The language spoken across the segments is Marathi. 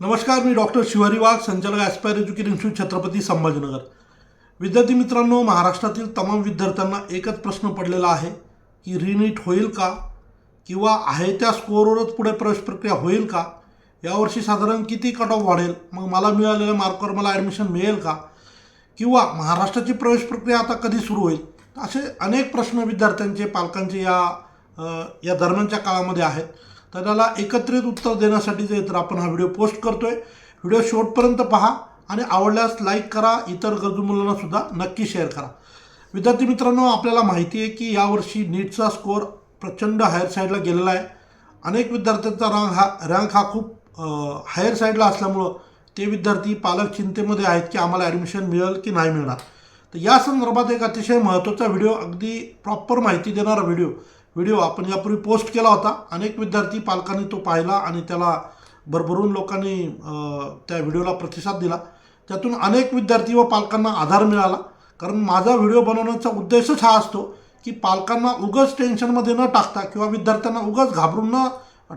नमस्कार मी डॉक्टर शिवारी वाघ संचालक aspire education institute Chhatrapati Sambhajinagar. विद्यार्थी मित्रांनो महाराष्ट्रातील तमाम विद्यार्थ्यांना एकच प्रश्न पडलेला आहे की रिनीट होईल का? किंवा आहे त्या स्कोअरवरच पुढे प्रवेश प्रक्रिया होईल का? यावर्षी साधारण किती कट ऑफ वाढेल? मग मला मिळालेल्या मार्कवर मला ॲडमिशन मिळेल का? किंवा महाराष्ट्राची प्रवेश प्रक्रिया आता कधी सुरू होईल? असे अनेक प्रश्न विद्यार्थ्यांचे पालकांचे या या दरम्यानच्या काळामध्ये आहेत. तर त्याला एकत्रित उत्तर देण्यासाठी जे तर आपण हा व्हिडिओ पोस्ट करतो आहे व्हिडिओ शेवटपर्यंत पहा आणि आवडल्यास लाईक करा इतर गरजू मुलांना सुद्धा नक्की शेअर करा. विद्यार्थी मित्रांनो आपल्याला माहिती आहे की यावर्षी नीटचा स्कोअर प्रचंड हायर साईडला गेलेला आहे. अनेक विद्यार्थ्यांचा रँक हा रँक हा खूप हायर साईडला असल्यामुळं ते विद्यार्थी पालक चिंतेमध्ये आहेत की आम्हाला ॲडमिशन मिळेल की नाही मिळणार. तर या संदर्भात एक अतिशय महत्त्वाचा व्हिडिओ अगदी प्रॉपर माहिती देणारा व्हिडिओ व्हिडिओ आपण यापूर्वी पोस्ट केला होता. अनेक विद्यार्थी पालकांनी तो पाहिला आणि त्याला भरभरून लोकांनी त्या व्हिडिओला प्रतिसाद दिला. त्यातून अनेक विद्यार्थी व पालकांना आधार मिळाला. कारण माझा व्हिडिओ बनवण्याचा उद्देशच हा असतो की पालकांना उगाच टेन्शनमध्ये न टाकता किंवा विद्यार्थ्यांना उगाच घाबरून न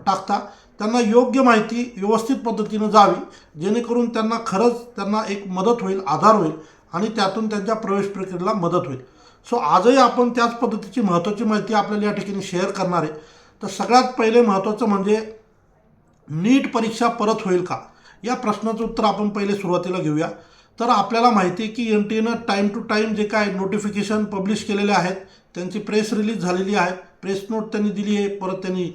टाकता त्यांना योग्य माहिती व्यवस्थित पद्धतीनं जावी जेणेकरून त्यांना खरंच त्यांना एक मदत होईल आधार होईल आणि त्यातून त्यांच्या प्रवेश प्रक्रियेला मदत होईल. सो आजही आपण त्याच पद्धतीची महत्त्वाची माहिती आपल्याला या ठिकाणी शेअर करणार आहे. तर सगळ्यात पहिले महत्त्वाचं म्हणजे नीट परीक्षा परत होईल का? या प्रश्नाचं उत्तर आपण पहिले सुरुवातीला घेऊया. तर आपल्याला माहिती आहे की एन टी एनं टाईम टू टाईम जे काय नोटिफिकेशन पब्लिश केलेले आहेत त्यांची प्रेस रिलीज झालेली आहे. प्रेस नोट त्यांनी दिली आहे. परत त्यांनी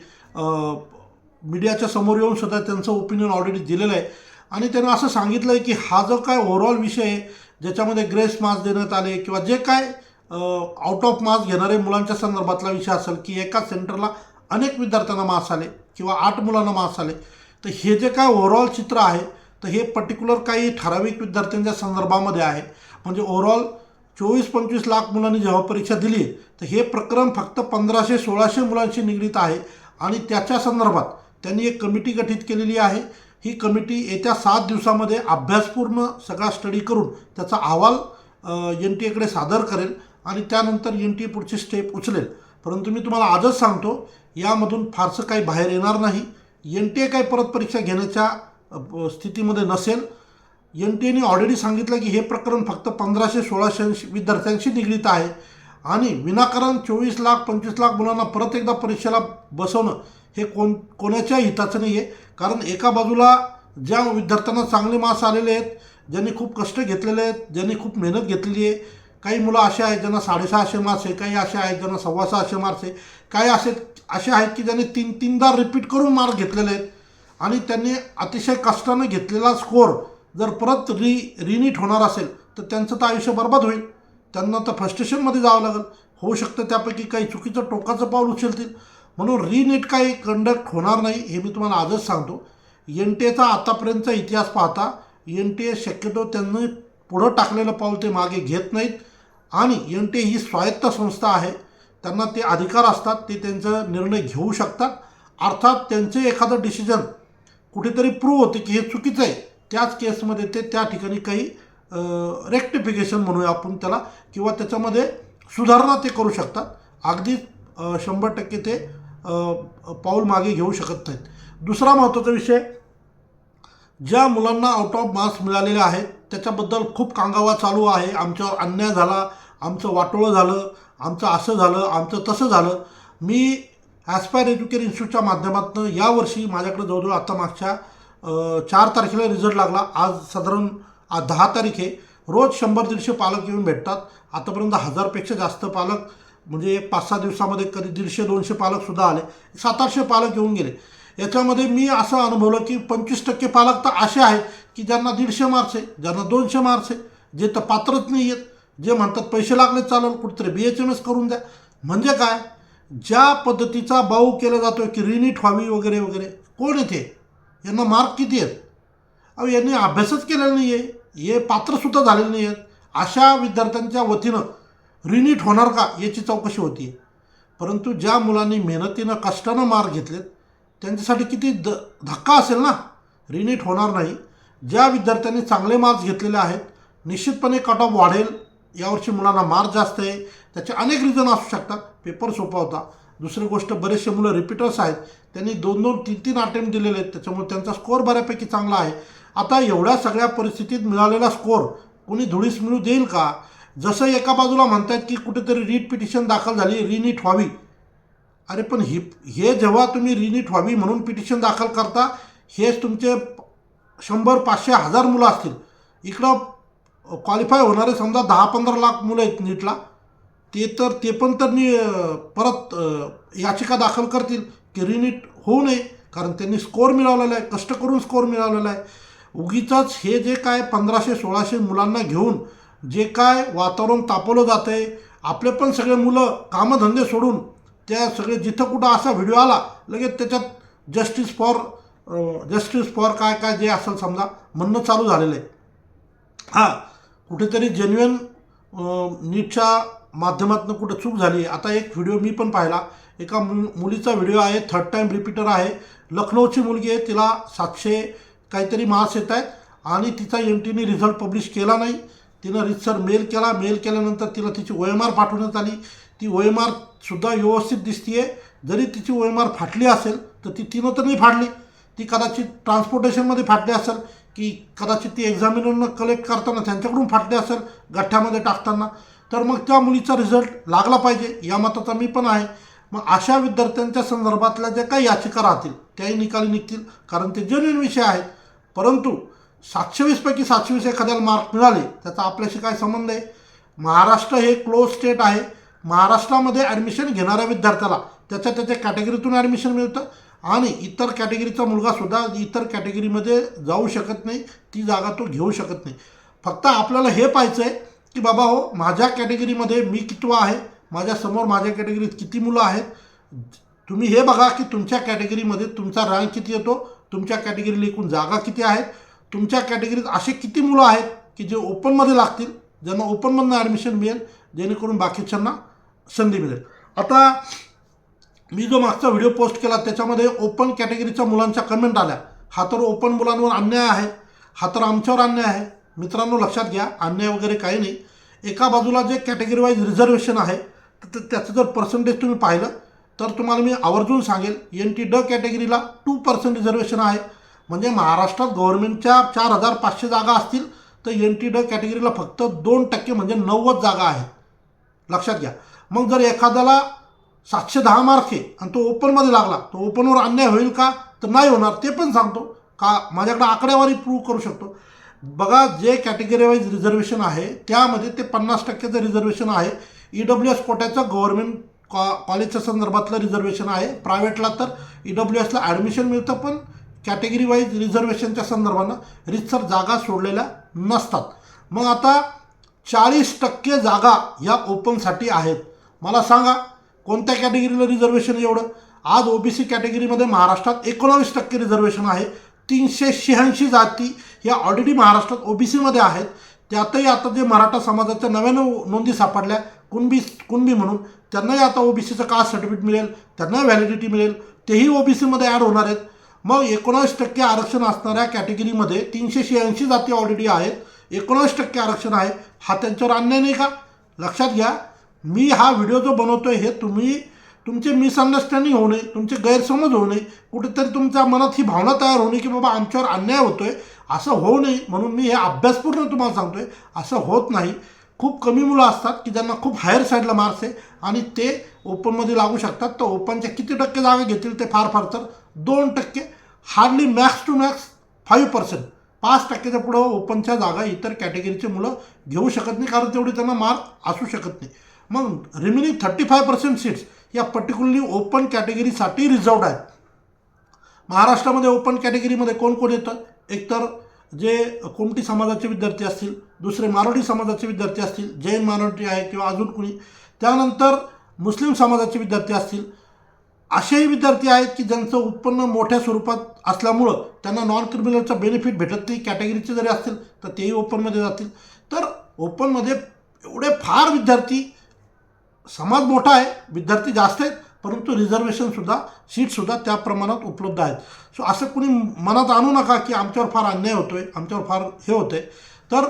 मीडियाच्या समोर येऊन सुद्धा त्यांचं ओपिनियन ऑलरेडी दिलेलं आहे. आणि त्यानं असं सांगितलं आहे की हा जो काय ओव्हरऑल विषय आहे ज्याच्यामध्ये ग्रेस मार्क्स देण्यात आले किंवा जे काय आउट ऑफ मार्क्स घेणाऱ्या मुलांच्या संदर्भातला विषय असेल की एका सेंटरला अनेक विद्यार्थ्यांना मार्क्स आले किंवा आठ मुलांना मार्क्स आले तर हे जे काय ओव्हरऑल चित्र आहे तर हे पर्टिक्युलर काही ठराविक विद्यार्थ्यांच्या संदर्भामध्ये आहे. म्हणजे ओव्हरऑल चोवीस पंचवीस लाख मुलांनी जेव्हा परीक्षा दिली तर हे प्रकरण फक्त पंधराशे सोळाशे मुलांशी निगडीत आहे आणि त्याच्या संदर्भात त्यांनी एक कमिटी गठीत केलेली आहे. ही कमिटी येत्या सात दिवसामध्ये अभ्यासपूर्ण सगळा स्टडी करून त्याचा अहवाल एन टी एकडे सादर करेल. आणि त्यानंतर एन टी ए पुढची स्टेप उचलेल. परंतु मी तुम्हाला आजच सांगतो यामधून फारसं काही बाहेर येणार नाही. एन टी ए काय परत परीक्षा घेण्याच्या स्थितीमध्ये नसेल. एन टी एने ऑलरेडी सांगितलं की हे प्रकरण फक्त पंधराशे सोळाशे विद्यार्थ्यांशी निगडीत आहे. आणि विनाकारण चोवीस लाख पंचवीस लाख मुलांना परत एकदा परीक्षेला बसवणं हे कोण कोणाच्या हिताचं नाही आहे कारण एका बाजूला ज्या विद्यार्थ्यांना चांगले मार्क्स आलेले आहेत ज्यांनी खूप कष्ट घेतलेले आहेत ज्यांनी खूप मेहनत घेतलेली आहे काही मुलं असे आहेत ज्यांना साडेसहाशे मार्क्स आहे काही असे आहेत ज्यांना सव्वा सहाशे मार्क्स आहे काही असे असे आहेत की ज्यांनी तीन तीनदा रिपीट करून मार्क घेतलेले आहेत. आणि त्यांनी अतिशय कष्टानं घेतलेला स्कोअर जर परत री रिनीट होणार असेल तर त्यांचं तर आयुष्य बर्बाद होईल. त्यांना तर फ्रस्ट्रेशनमध्ये जावं लागेल. होऊ शकतं त्यापैकी काही चुकीचं टोकाचं पाऊल उचलतील. म्हणून रिनीट काही कंडक्ट होणार नाही हे मी तुम्हाला आजच सांगतो. एन टी एचा आतापर्यंतचा इतिहास पाहता एन टी ए शक्यतो त्यांनी पुढं टाकलेलं पाऊल ते मागे घेत नाहीत. आणि एन टी ही स्वायत्त संस्था आहे. त्यांना ते अधिकार असतात ते त्यांचा निर्णय घेऊ शकतात. अर्थात त्यांचे एखादं डिसिजन कुठेतरी प्रूव्ह होते की हे चुकीचं आहे. त्याच केसमध्ये ते त्या ठिकाणी काही रेक्टिफिकेशन म्हणूया आपण त्याला किंवा त्याच्यामध्ये सुधारणा ते करू शकतात. अगदी शंभर टक्के ते पाऊल मागे घेऊ शकत नाहीत. दुसरा महत्त्वाचा विषय ज्या मुलांना आउट ऑफ मार्क्स मिळालेले आहेत त्याच्याबद्दल खूप कांगावा चालू आहे. आमच्यावर अन्याय झाला आमचं वाटोळं झालं आमचं असं झालं आमचं तसं झालं. मी ॲस्पायर एज्युकेशन इन्स्टिट्यूटच्या माध्यमातून यावर्षी माझ्याकडे जवळजवळ आता मागच्या चार तारखेला रिझल्ट लागला. आज साधारण आज दहा तारीख आहे. रोज शंभर दीडशे पालक येऊन भेटतात. आतापर्यंत हजारपेक्षा जास्त पालक म्हणजे पाच सहा दिवसामध्ये कधी दीडशे दोनशे पालकसुद्धा आले. सात आठशे पालक येऊन गेले. याच्यामध्ये मी असं अनुभवलं की पंचवीस टक्के पालक तर असे आहेत की ज्यांना दीडशे मार्क्स आहे ज्यांना दोनशे मार्क्स आहे जे तर पात्रच नाही आहेत जे म्हणतात पैसे लागले चालेल कुठेतरी बी एच एम एस करून द्या. म्हणजे काय? ज्या पद्धतीचा बाऊ केला जातो की रिनीट व्हावी वगैरे वगैरे कोण येते यांना मार्क किती आहेत? अहो यांनी अभ्यासच केलेला नाही आहे हे पात्रसुद्धा झालेले नाही आहेत अशा विद्यार्थ्यांच्या वतीनं रिनीट होणार का याची चौकशी होती परंतु ज्या मुलांनी मेहनतीनं कष्टानं मार्क घेतलेत त्यांच्यासाठी किती द धक्का असेल ना? रिनीट होणार नाही. ज्या विद्यार्थ्यांनी चांगले मार्क्स घेतलेले आहेत निश्चितपणे कट ऑफ वाढेल. यावर्षी मुलांना मार्क जास्त आहे. त्याचे अनेक रिझन असू शकतात. पेपर सोपा होता. दुसरी गोष्ट बरेचसे मुलं रिपीटर्स आहेत. त्यांनी दोन दोन तीन तीन अटेम्प्ट दिलेले आहेत. त्याच्यामुळे त्यांचा स्कोअर बऱ्यापैकी चांगला आहे. आता एवढ्या सगळ्या परिस्थितीत मिळालेला स्कोअर कोणी धुळीस मिळू देईल का? जसं एका बाजूला म्हणतात की कुठेतरी रीट पिटिशन दाखल झाली रिनीट व्हावी. अरे पण ही हे जेव्हा तुम्ही रिनीट व्हावी म्हणून पिटिशन दाखल करता हेच तुमचे शंभर पाचशे हजार मुलं असतील. इकडं क्वालिफाय होणारे समजा दहा पंधरा लाख मुलं आहेत नीटला. ते तर ते पण तर नि परत याचिका दाखल करतील की रिनीट होऊ नये कारण त्यांनी स्कोअर मिळवलेला आहे कष्ट करून स्कोअर मिळवलेला आहे. उगीचंच हे जे काय पंधराशे सोळाशे मुलांना घेऊन जे काय वातावरण तापवलं जातं आहे आपले पण सगळे मुलं कामधंदे सोडून त्या सगळे जिथं कुठं असा व्हिडिओ आला लगेच त्याच्यात जस्टिस फॉर जस्टिस फॉर काय काय जे असेल समजा म्हणणं चालू झालेलं आहे. हां कुठेतरी जेन्युअन नीटच्या माध्यमातून कुठं चूक झाली आता एक व्हिडिओ मी पण पाहिला. एका मु मुलीचा व्हिडिओ आहे थर्ड टाईम रिपीटर आहे. लखनौची मुलगी आहे तिला सातशे काहीतरी मार्क्स येत आहेत आणि तिचा एम टीने रिझल्ट पब्लिश केला नाही. तिनं रितसर मेल केला. मेल केल्यानंतर तिला तिची ओ एम आर पाठवण्यात आली. ती ओ व्यवस्थित दिसतीये. जरी तिची वयमार फाटली असेल तर ती तिनं तर नाही फाडली. ती कदाचित ट्रान्सपोर्टेशनमध्ये फाटली असेल की कदाचित ती एक्झामिनरनं कलेक्ट करताना त्यांच्याकडून फाटली असेल गठ्ठ्यामध्ये टाकताना. तर मग त्या मुलीचा रिझल्ट लागला पाहिजे या मताचा मी पण आहे. मग अशा विद्यार्थ्यांच्या संदर्भातल्या ज्या काही याचिका राहतील त्याही निकाली निघतील कारण ते जेन्युन विषय आहेत. परंतु सातशे वीसपैकी सातशे वीस एखाद्याला मार्क मिळाले त्याचा आपल्याशी काय संबंध आहे? महाराष्ट्र हे क्लोज स्टेट आहे. महाराष्ट्रामध्ये ॲडमिशन घेणाऱ्या विद्यार्थ्याला त्याच्या त्याच्या कॅटेगरीतून ॲडमिशन मिळतं. आणि इतर कॅटेगरीचा मुलगासुद्धा इतर कॅटेगरीमध्ये जाऊ शकत नाही. ती जागा तो घेऊ शकत नाही. फक्त आपल्याला हे पाहायचं आहे की बाबा हो माझ्या कॅटेगरीमध्ये मी कितवा आहे? माझ्यासमोर माझ्या कॅटेगरीत किती मुलं आहेत? तुम्ही हे बघा की तुमच्या कॅटेगरीमध्ये तुमचा रँक किती येतो? तुमच्या कॅटेगरीला एकूण जागा किती आहेत तुमच्या कॅटेगरीत असे किती मुलं आहेत की जे ओपनमध्ये लागतील? ज्यांना ओपनमधनं ॲडमिशन मिळेल जेणेकरून बाकीच्यांना संधी मिळेल. आता मी जो मागचा व्हिडिओ पोस्ट केला त्याच्यामध्ये ओपन कॅटेगरीच्या मुलांच्या कमेंट आल्या. हा तर ओपन मुलांवर अन्याय आहे. हा तर आमच्यावर अन्याय आहे. मित्रांनो लक्षात घ्या अन्याय वगैरे काही नाही. एका बाजूला जे कॅटेगरी वाईज रिझर्वेशन आहे तर ते- त्याचं जर पर्सेंटेज तुम्ही पाहिलं तर तुम्हाला मी आवर्जून सांगेल एन टी ड कॅटेगरीला टू पर्सेंट रिझर्वेशन आहे. म्हणजे महाराष्ट्रात गव्हर्नमेंटच्या चार हजार पाचशे जागा असतील तर एन टी ड कॅटेगरीला फक्त दोन टक्के म्हणजे नव्वद जागा आहेत. लक्षात घ्या. मग जर एखाद्याला सातशे दहा मार्के आणि तो ओपनमध्ये लागला तो ओपनवर अन्याय होईल का? तर नाही होणार ते पण सांगतो. का? माझ्याकडे आकडेवारी प्रूव्ह करू शकतो. बघा जे कॅटेगरी वाईज रिझर्वेशन आहे त्यामध्ये ते पन्नास टक्क्याचं रिझर्वेशन आहे. ई डब्ल्यू एस कोट्याचं गव्हर्नमेंट कॉ कॉलेजच्या संदर्भातलं रिझर्वेशन आहे. प्रायव्हेटला तर ई डब्ल्यू एसला ॲडमिशन मिळतं पण कॅटेगरी वाईज रिझर्वेशनच्या संदर्भानं रितसर जागा सोडलेल्या नसतात. मग आता चाळीस टक्के जागा या ओपनसाठी आहेत. मला सांगा कोणत्या कॅटेगरीला रिझर्वेशन एवढं? आज ओबीसी कॅटेगरीमध्ये महाराष्ट्रात एकोणावीस टक्के रिझर्वेशन आहे. तीनशे शहाऐंशी जाती या ऑलरेडी महाराष्ट्रात ओबीसीमध्ये आहेत. त्यातही आता जे मराठा समाजाच्या नव्यानं नोंदी सापडल्या कुणबी कुणबी म्हणून त्यांनाही आता ओबीसीचं कास्ट सर्टिफिकेट मिळेल त्यांनाही व्हॅलिडिटी मिळेल तेही ओबीसीमध्ये ॲड होणार आहेत. मग एकोणावीस टक्के आरक्षण असणाऱ्या कॅटेगरीमध्ये तीनशे शहाऐंशी जाती ऑलरेडी आहेत. एकोणावीस टक्के आरक्षण आहे. हा त्यांच्यावर अन्याय नाही का? लक्षात घ्या. मी हा व्हिडिओ जो बनवतोय हे तुम्ही तुमचे मिसअंडरस्टँडिंग होऊ नये तुमचे गैरसमज होऊ नये कुठेतरी तुमच्या मनात ही भावना तयार होऊ की बाबा आमच्यावर अन्याय होतोय असं होऊ नये म्हणून मी हे अभ्यासपूर्ण तुम्हाला सांगतोय. असं होत नाही. खूप कमी मुलं असतात की ज्यांना खूप हायर साईडला मार्क्स आहे आणि ते ओपनमध्ये लागू शकतात. तर ओपनच्या किती टक्के जागा घेतील ते फार फार तर दोन टक्के. Hardly max two max five percent पाच टक्क्याच्या पुढं ओपनच्या जागा इतर कॅटेगरीचे मुलं घेऊ शकत नाही कारण तेवढी त्यांना मार्क असू शकत नाही. मग remaining thirty five percent seats या पर्टिक्युलरली ओपन कॅटेगरीसाठी रिझर्वड आहेत. महाराष्ट्रामध्ये ओपन कॅटेगरीमध्ये कोण कोण येतं? एकतर जे कोमटी समाजाचे विद्यार्थी असतील दुसरे मारोडी समाजाचे विद्यार्थी असतील जैन मायनॉरिटी आहे किंवा अजून कुणी. त्यानंतर मुस्लिम समाजाचे विद्यार्थी असतील. असेही विद्यार्थी आहेत की ज्यांचं उत्पन्न मोठ्या स्वरूपात असल्यामुळं त्यांना नॉन क्रिमिनलचा बेनिफिट भेटत नाही. कॅटेगरीचे जरी असतील तर तेही ओपनमध्ये जातील. तर ओपनमध्ये एवढे फार विद्यार्थी समाज मोठा आहे विद्यार्थी जास्त आहेत परंतु रिझर्वेशनसुद्धा सीटसुद्धा त्या प्रमाणात उपलब्ध आहेत. सो असं कुणी मनात आणू नका की आमच्यावर फार अन्याय होतो आहे आमच्यावर फार हे होतं आहे तर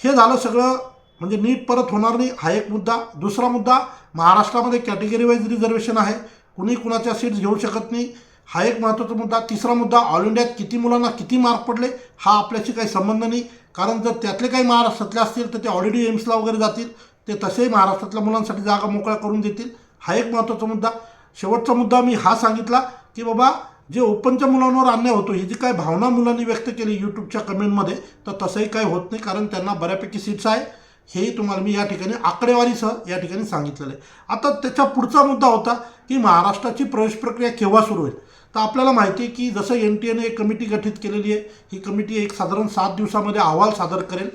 हे झालं सगळं म्हणजे नीट परत होणार नाही हा एक मुद्दा. दुसरा मुद्दा महाराष्ट्रामध्ये कॅटेगरी वाईज रिझर्वेशन आहे. कुणी कुणाच्या सीट्स घेऊ शकत नाही. हा एक महत्त्वाचा मुद्दा. तिसरा मुद्दा ऑल इंडियात किती मुलांना किती मार्क पडले हा आपल्याशी काही संबंध नाही. कारण जर त्यातले काही महाराष्ट्रातले असतील तर ते ऑलरेडी एम्सला वगैरे जातील. ते तसेही महाराष्ट्रातल्या मुलांसाठी जागा मोकळ्या करून देतील. हा एक महत्त्वाचा मुद्दा. शेवटचा मुद्दा मी हा सांगितला की बाबा जे ओपनच्या मुलांवर अन्याय होतो ही जी काय भावना मुलांनी व्यक्त केली यूट्यूबच्या कमेंटमध्ये तर तसंही काही होत नाही कारण त्यांना बऱ्यापैकी सीट्स आहे. हेही तुम्हाला मी या ठिकाणी आकडेवारीसह या ठिकाणी सांगितलेलं आहे. आता त्याच्या पुढचा मुद्दा होता की महाराष्ट्राची प्रवेश प्रक्रिया केव्हा सुरू होईल? तर आपल्याला माहिती आहे की जसं एन टी एने एक कमिटी गठीत केलेली आहे ही कमिटी एक साधारण सात दिवसामध्ये अहवाल सादर करेल.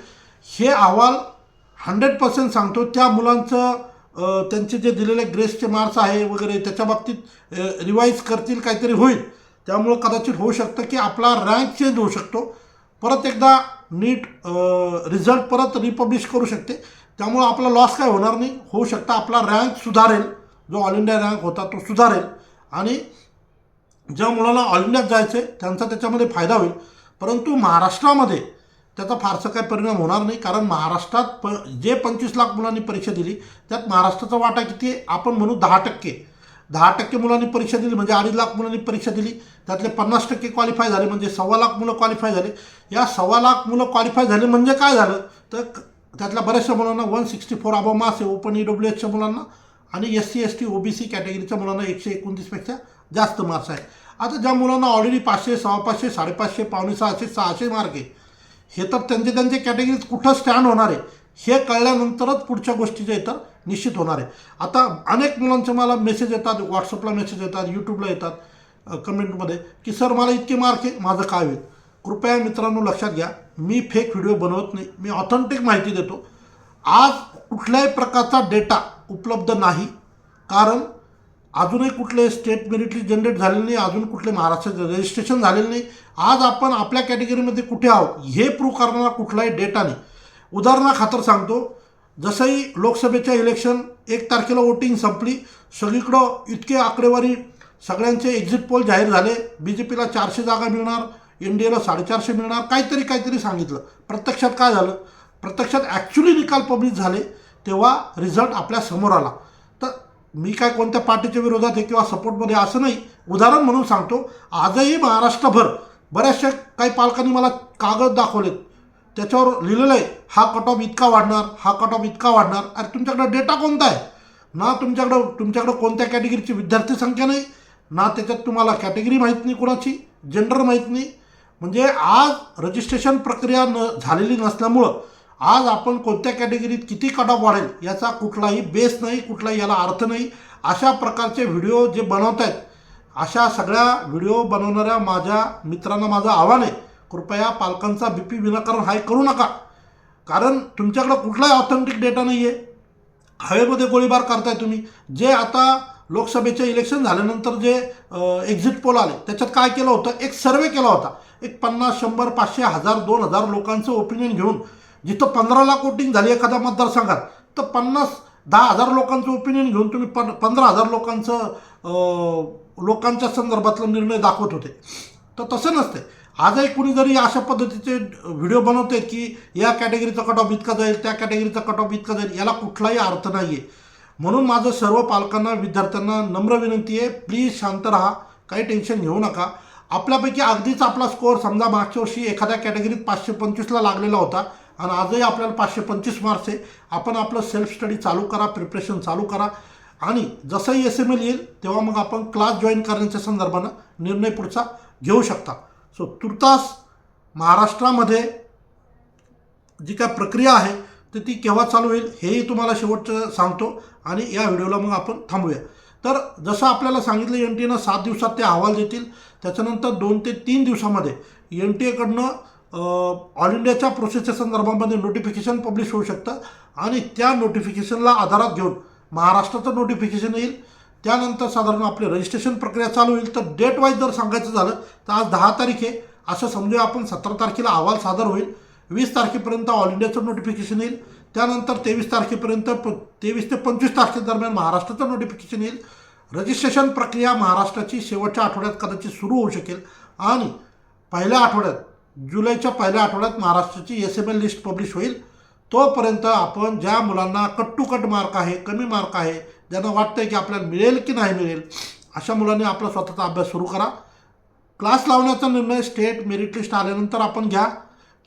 हे अहवाल हंड्रेड पर्सेंट सांगतो. त्या मुलांचं त्यांचे जे दिलेले ग्रेसचे मार्क्स आहे वगैरे त्याच्या बाबतीत रिवाईज करतील काहीतरी होईल. त्यामुळं कदाचित होऊ शकतं की आपला रँक चेंज होऊ शकतो. परत एकदा नीट रिझल्ट परत रिपब्लिश करू शकते. त्यामुळं आपला लॉस काय होणार नाही. होऊ शकतं आपला रँक सुधारेल. जो ऑल इंडिया रँक होता तो सुधारेल. आणि ज्या मुलांना ऑल इंडियात जायचं आहे त्यांचा त्याच्यामध्ये फायदा होईल. परंतु महाराष्ट्रामध्ये त्याचा फारसा काही परिणाम होणार नाही कारण महाराष्ट्रात प जे पंचवीस लाख मुलांनी परीक्षा दिली त्यात महाराष्ट्राचा वाटा किती आहे? आपण म्हणू दहा टक्के. दहा टक्के मुलांनी परीक्षा दिली म्हणजे अडीच लाख मुलांनी परीक्षा दिली त्यातले पन्नास टक्के क्वालिफाय झाले म्हणजे सव्वा लाख मुलं क्वालिफाय झाले. या सव्वा लाख मुलं क्वालिफाय झाले म्हणजे काय झालं? तर क- त्यातल्या बऱ्याचशा मुलांना one sixty four above marks आहे ओपन ई डब्ल्यू एसच्या मुलांना आणि S C S T O B C कॅटेगरीच्या मुलांना एकशे एकोणतीसपेक्षा जास्त मार्क्स आहे. आता ज्या मुलांना ऑलरेडी पाचशे सव्वा पाचशे साडेपाचशे पावणे सहाशे सहाशे मार्क आहे हे तर त्यांचे त्यांचे कॅटेगरीत कुठं स्टँड होणार आहे हे कळल्यानंतरच पुढच्या गोष्टी इथं निश्चित होणार आहे. आता अनेक मुलांचे मला मेसेज येतात व्हॉट्सअपला मेसेज येतात यूट्यूबला येतात कमेंटमध्ये की सर मला इतके मार्क आहे माझं काय होईल? कृपया मित्रांनो लक्षात घ्या मी फेक व्हिडिओ बनवत नाही मी ऑथेंटिक माहिती देतो. आज कुठल्याही प्रकारचा डेटा उपलब्ध नाही कारण अजूनही कुठले स्टेट मेरिटली जनरेट झालेले नाही अजून कुठले महाराष्ट्राचे रजिस्ट्रेशन झालेलं नाही. आज आपण आपल्या कॅटेगरीमध्ये कुठे आहोत हे प्रूव्ह करणारा कुठलाही डेटा नाही. उदाहरणाखातर सांगतो जसंही लोकसभेच्या इलेक्शन एक तारखेला वोटिंग संपली सगळीकडं इतके आकडेवारी सगळ्यांचे एक्झिट पोल जाहीर झाले. बी जे पीला चारशे जागा मिळणार एन डी एला साडेचारशे मिळणार काहीतरी काहीतरी सांगितलं. प्रत्यक्षात काय झालं? प्रत्यक्षात ॲक्च्युली निकाल पब्लिश झाले तेव्हा रिझल्ट आपल्यासमोर आला. मी काय कोणत्या पार्टीच्या विरोधात आहे किंवा सपोर्टमध्ये असं नाही. उदाहरण म्हणून सांगतो आजही महाराष्ट्रभर बऱ्याचशा काही पालकांनी मला कागद दाखवलेत. त्याच्यावर लिहिलेलं आहे हा कट ऑफ इतका वाढणार हा कट ऑफ इतका वाढणार. अरे तुमच्याकडे डेटा कोणता आहे? ना तुमच्याकडं तुमच्याकडं कोणत्या कॅटेगरीची विद्यार्थी संख्या नाही ना त्याच्यात तुम्हाला कॅटेगरी माहीत नाही कोणाची जेंडर माहीत नाही. म्हणजे आज रजिस्ट्रेशन प्रक्रिया न झालेली नसल्यामुळं आज आपण कोणत्या कॅटेगरीत किती कट ऑफ वाढेल याचा कुठलाही बेस नाही कुठलाही याला अर्थ नाही. अशा प्रकारचे व्हिडिओ जे बनवत आहेत अशा सगळ्या व्हिडिओ बनवणाऱ्या माझ्या मित्रांना माझं आव्हान आहे. कृपया पालकांचा बी पी विनाकारण हाय करू नका. कारण तुमच्याकडं कुठलाही ऑथेंटिक डेटा नाही आहे हवेमध्ये गोळीबार करताय तुम्ही. जे आता लोकसभेचे इलेक्शन झाल्यानंतर जे एक्झिट पोल आले त्याच्यात काय केलं होतं? एक सर्वे केला होता. एक पन्नास शंभर पाचशे हजार दोन हजार लोकांचं ओपिनियन घेऊन जिथं पंधरा लाख वोटिंग झाली एखाद्या मतदारसंघात तर पन्नास दहा हजार लोकांचं ओपिनियन घेऊन तुम्ही पन पंधरा हजार लोकांचं लोकांच्या संदर्भातला निर्णय दाखवत होते. तर तसं नसते आजही कुणी जरी अशा पद्धतीचे व्हिडिओ बनवते की या कॅटेगरीचा कट ऑफ इतका जाईल त्या कॅटेगरीचा कट ऑफ इतका जाईल याला कुठलाही अर्थ नाही आहे म्हणून माझं सर्व पालकांना विद्यार्थ्यांना नम्र विनंती आहे प्लीज शांत राहा काही टेन्शन घेऊ नका. आपल्यापैकी अगदीच आपला स्कोअर समजा मागच्या वर्षी एखाद्या कॅटेगरीत पाचशे पंचवीसला लागलेला होता आणि आजही आपल्याला पाचशे पंचवीस मार्क्स आहे. आपण आपलं सेल्फ स्टडी चालू करा प्रिपरेशन चालू करा. आणि जसंही एस एम एल येईल तेव्हा मग आपण क्लास जॉईन करण्याच्या संदर्भानं निर्णय पुढचा घेऊ शकता. सो तुर्तास महाराष्ट्रामध्ये जी काय प्रक्रिया आहे तर ती केव्हा चालू होईल हेही तुम्हाला शेवटचं सांगतो आणि या व्हिडिओला मग आपण थांबूया. तर जसं आपल्याला सांगितलं एन टी एनं सात दिवसात ते अहवाल देतील. त्याच्यानंतर दोन ते तीन दिवसामध्ये एन टी एकडनं ऑल इंडियाच्या प्रोसेसच्या संदर्भामध्ये नोटिफिकेशन पब्लिश होऊ शकतं आणि त्या नोटिफिकेशनला आधारात घेऊन महाराष्ट्राचं नोटिफिकेशन येईल. त्यानंतर साधारण आपली रजिस्ट्रेशन प्रक्रिया चालू होईल. तर डेट वाईज जर सांगायचं झालं तर आज दहा तारीख आहे. असं समजूया आपण सतरा तारखेला अहवाल सादर होईल. वीस तारखेपर्यंत ऑल इंडियाचं नोटिफिकेशन येईल. त्यानंतर तेवीस तारखेपर्यंत प तेवीस ते पंचवीस तारखेदरम्यान महाराष्ट्राचं नोटिफिकेशन येईल. रजिस्ट्रेशन प्रक्रिया महाराष्ट्राची शेवटच्या आठवड्यात कदाचित सुरू होऊ शकेल. आणि पहिल्या आठवड्यात जुलैच्या पहिल्या आठवड्यात महाराष्ट्राची S M L list publish होईल. तोपर्यंत आपण ज्या मुलांना कट टू कट मार्क आहे कमी मार्क आहे ज्यांना वाटतं की आपल्याला मिळेल की नाही मिळेल अशा मुलांनी आपला स्वतःचा अभ्यास सुरू करा. क्लास लावण्याचा निर्णय स्टेट मेरिट लिस्ट आल्यानंतर आपण घ्या.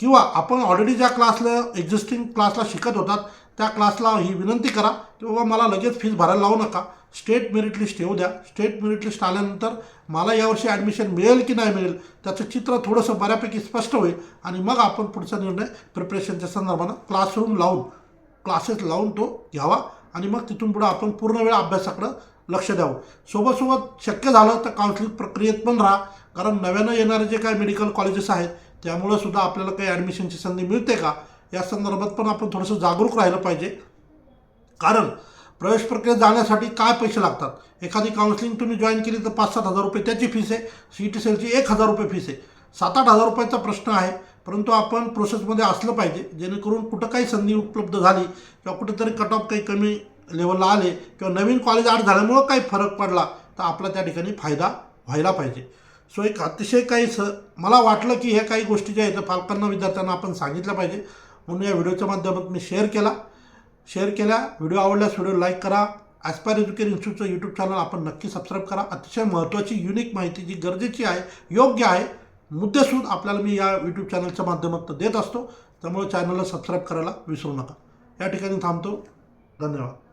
किंवा आपण ऑलरेडी ज्या क्लासला एक्झिस्टिंग क्लासला शिकत होतात त्या क्लासला ही विनंती करा की बाबा मला लगेच फीज भरायला लावू नका. स्टेट मेरिट लिस्ट येऊ द्या. स्टेट मेरिट लिस्ट आल्यानंतर मला यावर्षी ॲडमिशन मिळेल की नाही मिळेल त्याचं चित्र थोडंसं बऱ्यापैकी स्पष्ट होईल आणि मग आपण पुढचा निर्णय प्रिपरेशनच्या संदर्भानं क्लासरूम लावून क्लासेस लावून तो घ्यावा आणि मग तिथून पुढं आपण पूर्ण वेळ अभ्यासाकडं लक्ष द्यावं. सोबतसोबत शक्य झालं तर काउन्सिलिंग प्रक्रियेत पण राहा. कारण नव्यानं येणारे जे काही मेडिकल कॉलेजेस आहेत त्यामुळं सुद्धा आपल्याला काही ॲडमिशनची संधी मिळते का? या संदर्भात पण आपण थोडंसं जागरूक राहिलं पाहिजे. कारण प्रवेश प्रक्रियेत जाण्यासाठी काय पैसे लागतात? एखादी काउन्सिलिंग तुम्ही जॉईन केली तर पाच सात हजार रुपये त्याची फीस आहे. सी टी सेलची एक हजार रुपये फीस आहे. सात आठ हजार रुपयाचा प्रश्न आहे. परंतु आपण प्रोसेसमध्ये असलं पाहिजे. जेणेकरून कुठं काही संधी उपलब्ध झाली किंवा कुठेतरी कट ऑफ काही कमी लेवलला आले किंवा नवीन कॉलेज आर्ट झाल्यामुळं काही फरक पडला तर आपला त्या ठिकाणी फायदा व्हायला पाहिजे. सो एक अतिशय काही स मला वाटलं की ह्या काही गोष्टी ज्या आहेत पालकांना विद्यार्थ्यांना आपण सांगितलं पाहिजे. म्हणून या व्हिडिओच्या माध्यमातून मी शेअर केला. शेअर केल्या. व्हिडिओ आवडल्यास व्हिडिओ लाईक करा. ॲस्पायर एज्युकेशन इन्स्टिट्यूटचं यूट्यूब चॅनल आपण नक्की सबस्क्राईब करा. अतिशय महत्त्वाची युनिक माहिती जी गरजेची आहे योग्य आहे मुद्देसूद आपल्याला मी या यूट्यूब चॅनलच्या माध्यमातून देत असतो. त्यामुळे चॅनलला सबस्क्राईब करायला विसरू नका. या ठिकाणी थांबतो. धन्यवाद.